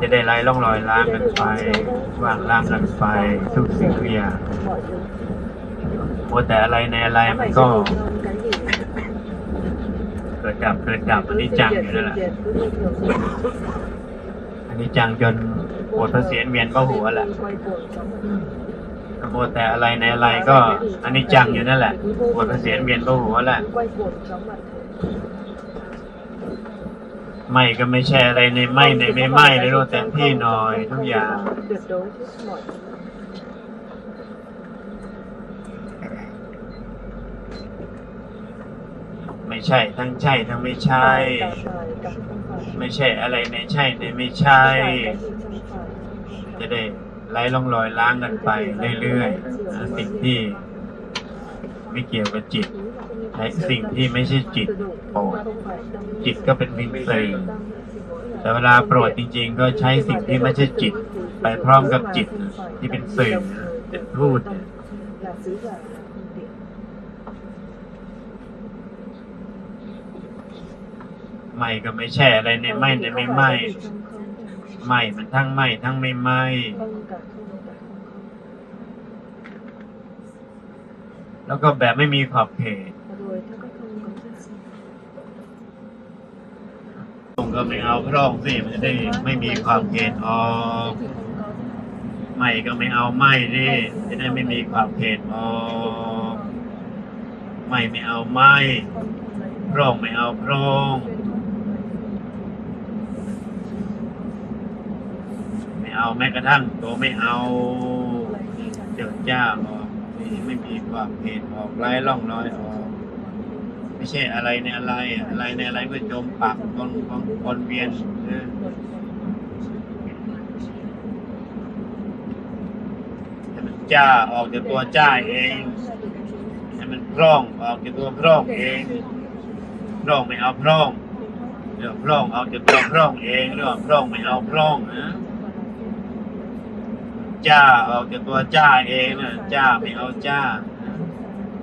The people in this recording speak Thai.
จะได้ไล่ล่องรอยล้างกันไปวางล้างกันไปทุกสิ่งทุกอย่างโมวแต่อะไรในอะไรมันก็ เกิดดับเกิดดับอันนี้จังอยู่นั่นแหละอันนี้จังจนปวดพระเสียนเวียนก็หัวแหละโมวแต่อะไรในอะไรก็อันนี้จังอยู่นั่นแหละปวดพระเสียนเวียนก็หัวแหละ ไม่ก็ไม่ใช่อะไรในไม่ในไม่ไม่เลยรู้แต่ที่หน่อยทุกอย่าง ไม่ใช่ทั้งใช่ทั้งไม่ใช่ ไม่ใช่อะไรในใช่ในไม่ใช่ จะได้ไล่ล่องรอยล้างกันไปเรื่อยๆสิ่งที่ ไม่เกี่ยวกับจิตและสิ่งที่ไม่ใช่จิตโปรดจิตก็เป็นเพียงสื่อแต่เวลาโปรดจริง ๆ ก็ใช้สิ่งที่ไม่ใช่จิต ไปพร้อมกับจิตที่เป็นสื่อเป็นพูดไม่ก็ไม่ใช่อะไรในไม่ในไม่ไม่ไม่มันทั้งไม่ทั้งไม่ไม่ แล้วก็แบบไม่มีขอบเขต và rồi theo các không có chất sinh ตรงก็ไม่เอาพร่องสิมันจะได้ไม่มีความเขตออก thì không có ไม่ก็ไม่เอาไม่ดิจะได้ไม่มีความเขตออกไม่ไม่เอาไม่ không không lấy พร่องไม่เอาพร่องไม่เอาแม้กระทั่งตัวไม่เอา เจิดจ้าออกนี่ไมีความเขตออกไร้ร่องรอยออกไม่ใช่อะไรในอะไร อะไรในอะไรก็จมปักวนวนวนเวียนเออให้มันจ้าออกจากตัวจ้าเองให้มันพร่องออกจากตัวพร่องเองพร่องไม่เอาพร่องเรื่องพร่องออกจากตัวพร่องเองเรื่องพร่องไม่เอาพร่องนะ จ้าออกจากตัวจ้าเองนะจ้าไม่เอาจ้า